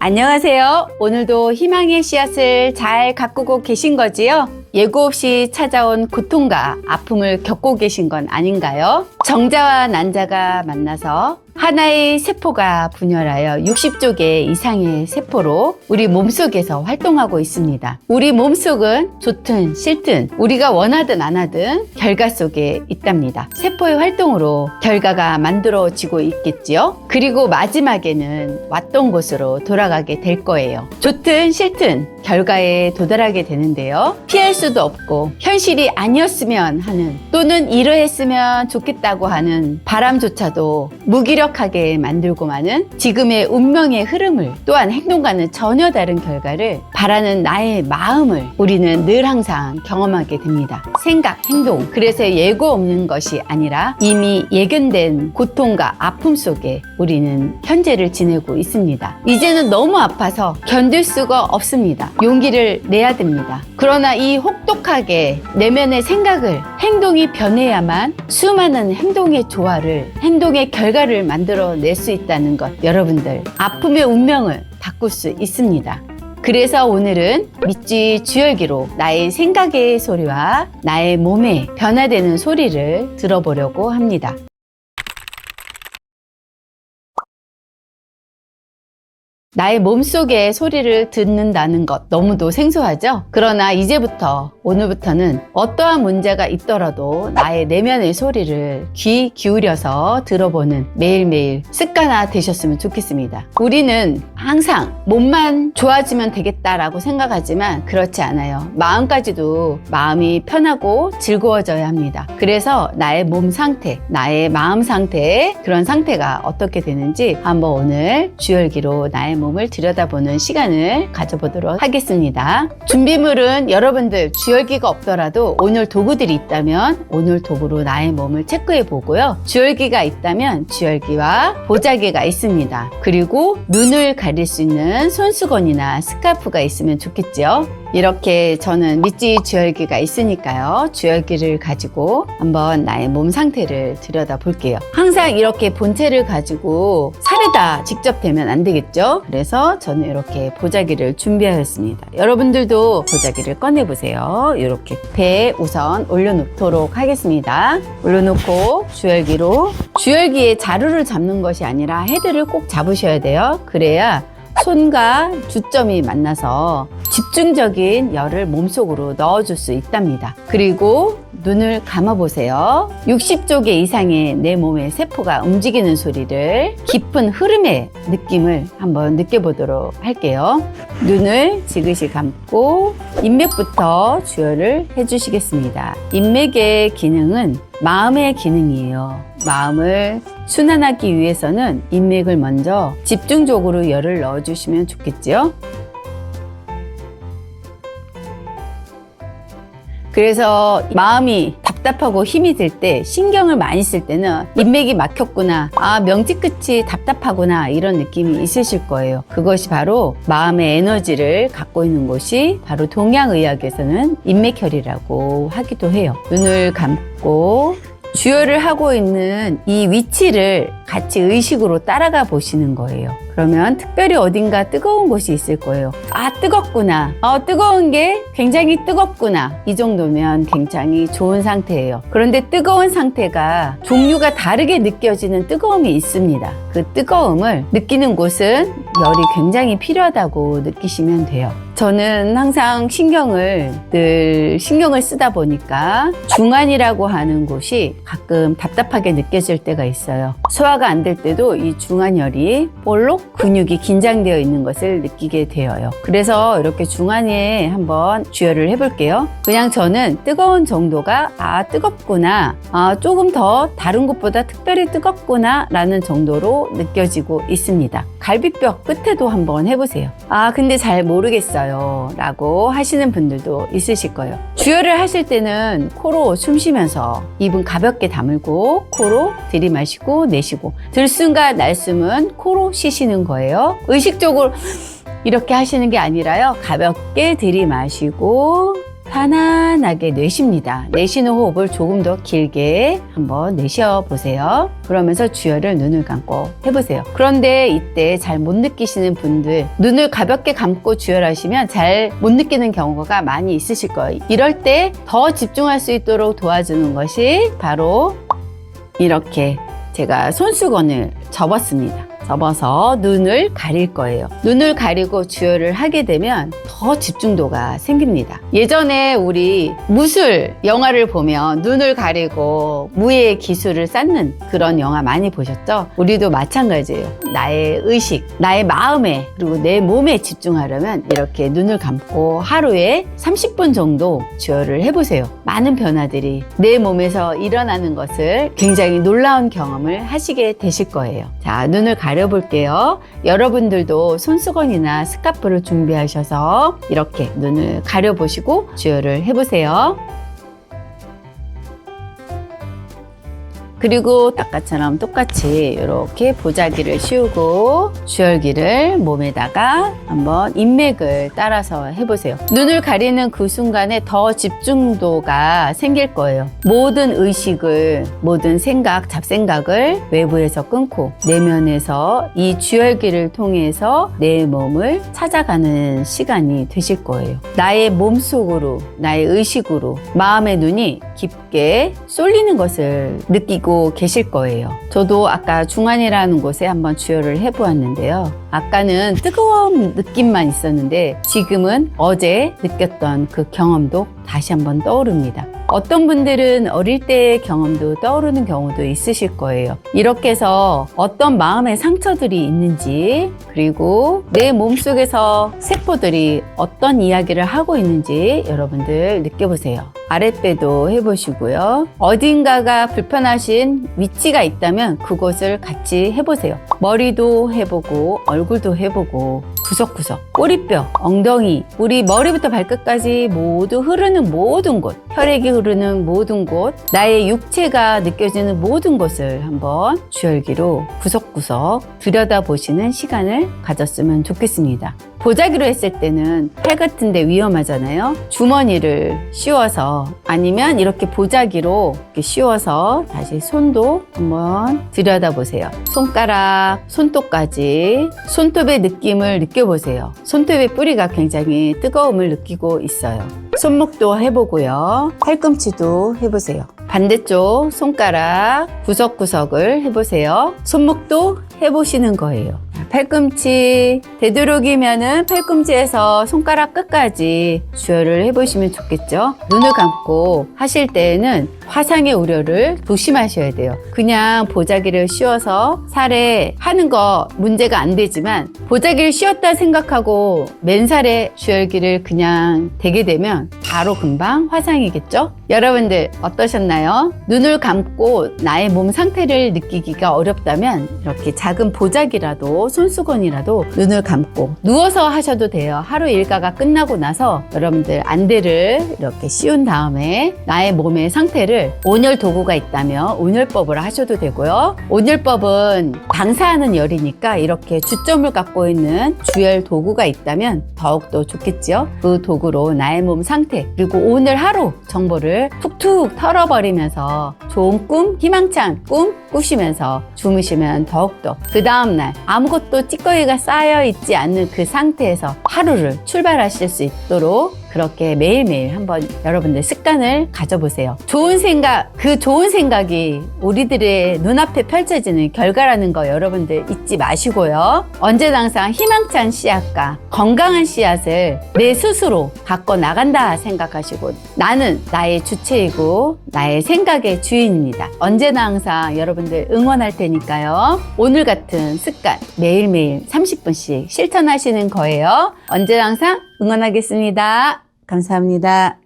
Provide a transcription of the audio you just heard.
안녕하세요. 오늘도 희망의 씨앗을 잘 가꾸고 계신 거지요? 예고 없이 찾아온 고통과 아픔을 겪고 계신 건 아닌가요? 정자와 난자가 만나서 하나의 세포가 분열하여 60조 개 이상의 세포로 우리 몸속에서 활동하고 있습니다. 우리 몸속은 좋든 싫든 우리가 원하든 안 하든 결과 속에 있답니다. 세포의 활동으로 결과가 만들어지고 있겠지요. 그리고 마지막에는 왔던 곳으로 돌아가게 될 거예요. 좋든 싫든 결과에 도달하게 되는데요. 피할 수도 없고 현실이 아니었으면 하는 또는 이러했으면 좋겠다고 하는 바람조차도 무기력 하게 만들고 마는 지금의 운명의 흐름을 또한 행동과는 전혀 다른 결과를 바라는 나의 마음을 우리는 늘 항상 경험하게 됩니다. 생각, 행동. 그래서 예고 없는 것이 아니라 이미 예견된 고통과 아픔 속에 우리는 현재를 지내고 있습니다. 이제는 너무 아파서 견딜 수가 없습니다. 용기를 내야 됩니다. 그러나 이 혹독하게 내면의 생각을 행동이 변해야만 수많은 행동의 조화를 행동의 결과를 만 들어 낼 수 있다는 것 여러분들 아픔의 운명을 바꿀 수 있습니다. 그래서 오늘은 밑지 주열기로 나의 생각의 소리와 나의 몸의 변화되는 소리를 들어보려고 합니다. 나의 몸속의 소리를 듣는다는 것 너무도 생소하죠? 그러나 이제부터 오늘부터는 어떠한 문제가 있더라도 나의 내면의 소리를 귀 기울여서 들어보는 매일매일 습관화 되셨으면 좋겠습니다. 우리는 항상 몸만 좋아지면 되겠다라고 생각하지만 그렇지 않아요. 마음까지도 마음이 편하고 즐거워져야 합니다. 그래서 나의 몸 상태, 나의 마음 상태 그런 상태가 어떻게 되는지 한번 오늘 주열기로 나의 몸을 들여다보는 시간을 가져보도록 하겠습니다. 준비물은 여러분들 주열기가 없더라도 오늘 도구들이 있다면 오늘 도구로 나의 몸을 체크해 보고요. 주열기가 있다면 주열기와 보자기가 있습니다. 그리고 눈을 가릴 수 있는 손수건이나 스카프가 있으면 좋겠죠. 이렇게 저는 밑지 주열기가 있으니까요. 주열기를 가지고 한번 나의 몸 상태를 들여다 볼게요. 항상 이렇게 본체를 가지고 살에다 직접 대면 안 되겠죠? 그래서 저는 이렇게 보자기를 준비하였습니다. 여러분들도 보자기를 꺼내 보세요. 이렇게 배에 우선 올려놓도록 하겠습니다. 올려놓고 주열기로 주열기에 자루를 잡는 것이 아니라 헤드를 꼭 잡으셔야 돼요. 그래야 손과 주점이 만나서 집중적인 열을 몸속으로 넣어줄 수 있답니다. 그리고 눈을 감아 보세요. 60조 개 이상의 내 몸의 세포가 움직이는 소리를 깊은 흐름의 느낌을 한번 느껴보도록 할게요. 눈을 지그시 감고 인맥부터 주열을 해주시겠습니다. 인맥의 기능은 마음의 기능이에요. 마음을 순환하기 위해서는 인맥을 먼저 집중적으로 열을 넣어주시면 좋겠지요. 그래서 마음이 답답하고 힘이 들 때 신경을 많이 쓸 때는 인맥이 막혔구나 아 명치 끝이 답답하구나 이런 느낌이 있으실 거예요 그것이 바로 마음의 에너지를 갖고 있는 곳이 바로 동양의학에서는 인맥혈이라고 하기도 해요 눈을 감고 주열을 하고 있는 이 위치를 같이 의식으로 따라가 보시는 거예요. 그러면 특별히 어딘가 뜨거운 곳이 있을 거예요. 아, 뜨겁구나. 어, 뜨거운 게 굉장히 뜨겁구나. 이 정도면 굉장히 좋은 상태예요. 그런데 뜨거운 상태가 종류가 다르게 느껴지는 뜨거움이 있습니다. 그 뜨거움을 느끼는 곳은 열이 굉장히 필요하다고 느끼시면 돼요. 저는 항상 신경을 늘 신경을 쓰다 보니까 중안이라고 하는 곳이 가끔 답답하게 느껴질 때가 있어요. 소화가 안 될 때도 이 중안열이 볼록 근육이 긴장되어 있는 것을 느끼게 되어요. 그래서 이렇게 중안에 한번 주열을 해볼게요. 그냥 저는 뜨거운 정도가 아 뜨겁구나, 아 조금 더 다른 곳보다 특별히 뜨겁구나 라는 정도로 느껴지고 있습니다. 갈비뼈 끝에도 한번 해보세요. 아 근데 잘 모르겠어요 라고 하시는 분들도 있으실 거예요. 주열을 하실 때는 코로 숨 쉬면서 입은 가볍게 다물고 코로 들이마시고 내쉬고 들숨과 날숨은 코로 쉬시 는 거예요. 의식적으로 이렇게 하시는 게 아니라요. 가볍게 들이마시고 편안하게 내쉽니다. 내쉬는 호흡을 조금 더 길게 한번 내쉬어 보세요. 그러면서 주열을 눈을 감고 해보세요. 그런데 이때 잘 못 느끼시는 분들 눈을 가볍게 감고 주열하시면 잘 못 느끼는 경우가 많이 있으실 거예요. 이럴 때 더 집중할 수 있도록 도와주는 것이 바로 이렇게 제가 손수건을 접었습니다. 접어서 눈을 가릴 거예요. 눈을 가리고 주열을 하게 되면 더 집중도가 생깁니다. 예전에 우리 무술 영화를 보면 눈을 가리고 무의 기술을 쌓는 그런 영화 많이 보셨죠? 우리도 마찬가지예요. 나의 의식, 나의 마음에 그리고 내 몸에 집중하려면 이렇게 눈을 감고 하루에 30분 정도 주열을 해보세요. 많은 변화들이 내 몸에서 일어나는 것을 굉장히 놀라운 경험을 하시게 되실 거예요. 자, 눈을 가 려볼게요. 여러분들도 손수건이나 스카프를 준비하셔서 이렇게 눈을 가려보시고 주열을 해보세요. 그리고 아까처럼 똑같이 이렇게 보자기를 씌우고 주열기를 몸에다가 한번 인맥을 따라서 해보세요. 눈을 가리는 그 순간에 더 집중도가 생길 거예요. 모든 의식을, 모든 생각, 잡생각을 외부에서 끊고 내면에서 이 주열기를 통해서 내 몸을 찾아가는 시간이 되실 거예요. 나의 몸속으로, 나의 의식으로 마음의 눈이 깊게 쏠리는 것을 느끼고 계실 거예요. 저도 아까 중안이라는 곳에 한번 주열을 해보았는데요. 아까는 뜨거운 느낌만 있었는데 지금은 어제 느꼈던 그 경험도 다시 한번 떠오릅니다. 어떤 분들은 어릴 때의 경험도 떠오르는 경우도 있으실 거예요. 이렇게 해서 어떤 마음의 상처들이 있는지, 그리고 내 몸속에서 세포들이 어떤 이야기를 하고 있는지 여러분들 느껴보세요. 아랫배도 해보시고요. 어딘가가 불편하신 위치가 있다면 그곳을 같이 해보세요. 머리도 해보고, 얼굴도 해보고, 구석구석, 꼬리뼈, 엉덩이, 우리 머리부터 발끝까지 모두 흐르는 모든 곳, 혈액이 흐르는 모든 곳, 나의 육체가 느껴지는 모든 곳을 한번 주열기로 구석구석 들여다보시는 시간을 가졌으면 좋겠습니다. 보자기로 했을 때는 팔 같은데 위험하잖아요. 주머니를 씌워서 아니면 이렇게 보자기로 이렇게 씌워서 다시 손도 한번 들여다보세요. 손가락, 손톱까지 손톱의 느낌을 느껴보세요. 손톱의 뿌리가 굉장히 뜨거움을 느끼고 있어요. 손목도 해보고요. 팔꿈치도 해보세요. 반대쪽 손가락 구석구석을 해보세요. 손목도 해보시는 거예요. 팔꿈치 되도록이면은 팔꿈치에서 손가락 끝까지 주열을 해보시면 좋겠죠. 눈을 감고 하실 때에는 화상의 우려를 조심하셔야 돼요. 그냥 보자기를 씌워서 살에 하는 거 문제가 안 되지만 보자기를 씌웠다 생각하고 맨살에 주열기를 그냥 대게 되면 바로 금방 화상이겠죠? 여러분들 어떠셨나요? 눈을 감고 나의 몸 상태를 느끼기가 어렵다면 이렇게 작은 보자기라도 손수건이라도 눈을 감고 누워서 하셔도 돼요. 하루 일과가 끝나고 나서 여러분들 안대를 이렇게 씌운 다음에 나의 몸의 상태를 온열 도구가 있다면 온열법을 하셔도 되고요. 온열법은 방사하는 열이니까 이렇게 주점을 갖고 있는 주열 도구가 있다면 더욱더 좋겠죠. 그 도구로 나의 몸 상태 그리고 오늘 하루 정보를 툭툭 털어버리면서 좋은 꿈, 희망찬 꿈 꾸시면서 주무시면 더욱더 그 다음날 아무것도 찌꺼기가 쌓여 있지 않는 그 상태에서 하루를 출발하실 수 있도록 그렇게 매일매일 한번 여러분들 습관을 가져보세요. 좋은 생각, 그 좋은 생각이 우리들의 눈앞에 펼쳐지는 결과라는 거 여러분들 잊지 마시고요. 언제나 항상 희망찬 씨앗과 건강한 씨앗을 내 스스로 갖고 나간다 생각하시고 나는 나의 주체이고 나의 생각의 주인입니다. 언제나 항상 여러분들 응원할 테니까요. 오늘 같은 습관 매일매일 30분씩 실천하시는 거예요. 언제나 항상 응원하겠습니다. 감사합니다.